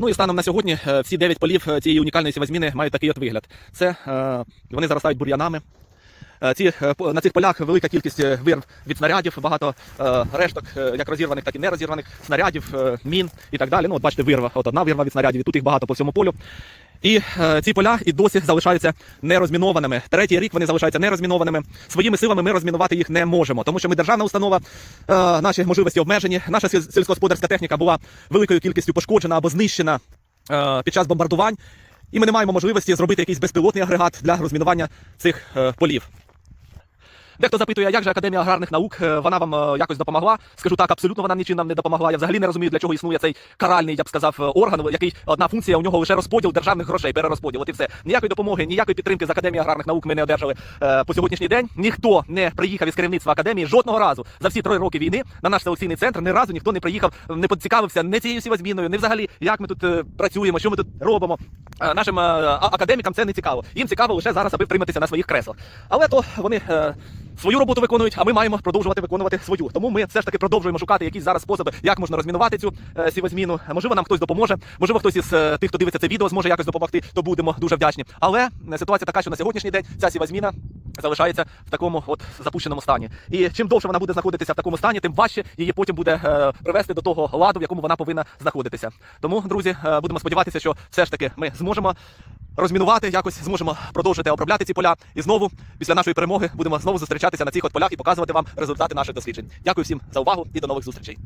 Ну і станом на сьогодні е, всі 9 полів е, цієї унікальної сівозміни мають такий от вигляд. Це е, вони заростають бур'янами. Ці, на цих полях велика кількість вирв від снарядів, багато решток, як розірваних, так і нерозірваних снарядів, мін і так далі. Ну, от бачите, вирва, от одна вирва від снарядів, і тут їх багато по всьому полю. І е, ці поля і досі залишаються нерозмінованими. Третій рік вони залишаються нерозмінованими. Своїми силами ми розмінувати їх не можемо, тому що ми державна установа, е, наші можливості обмежені. Наша сільськогосподарська техніка була великою кількістю пошкоджена або знищена е, під час бомбардувань. І ми не маємо можливості зробити якийсь безпілотний агрегат для розмінування цих е, полів. Дехто запитує, як же Академія аграрних наук, е, вона вам е, якось допомогла. Скажу так, абсолютно вона нічим нам не допомогла. Я взагалі не розумію, для чого існує цей каральний, я б сказав, е, орган, який одна функція у нього лише розподіл державних грошей, перерозподіл. От і все. Ніякої допомоги, ніякої підтримки з Академії аграрних наук ми не одержали по сьогоднішній день. Ніхто не приїхав із керівництва академії жодного разу за всі три роки війни на наш селекційний центр. Ні разу ніхто не приїхав, не поцікавився не цією сівозміною, не взагалі, як ми тут працюємо, що ми тут робимо. Нашим академікам це не цікаво. Їм цікаво лише зараз, аби втриматися на своїх креслах. Але то вони. Свою роботу виконують, а ми маємо продовжувати виконувати свою. Тому ми все ж таки продовжуємо шукати якісь зараз способи, як можна розмінувати цю е, сівозміну. Можливо, нам хтось допоможе. Можливо, хтось із е, тих, хто дивиться це відео, зможе якось допомогти, то будемо дуже вдячні. Але е, ситуація така, що на сьогоднішній день ця сівозміна залишається в такому от запущеному стані. І чим довше вона буде знаходитися в такому стані, тим важче її потім буде е, привести до того ладу, в якому вона повинна знаходитися. Тому, друзі, е, будемо сподіватися, що все ж таки ми зможемо розмінувати, якось зможемо продовжити обробляти ці поля. І знову, після нашої перемоги, будемо знову зустрічатися на цих от полях і показувати вам результати наших досліджень. Дякую всім за увагу і до нових зустрічей.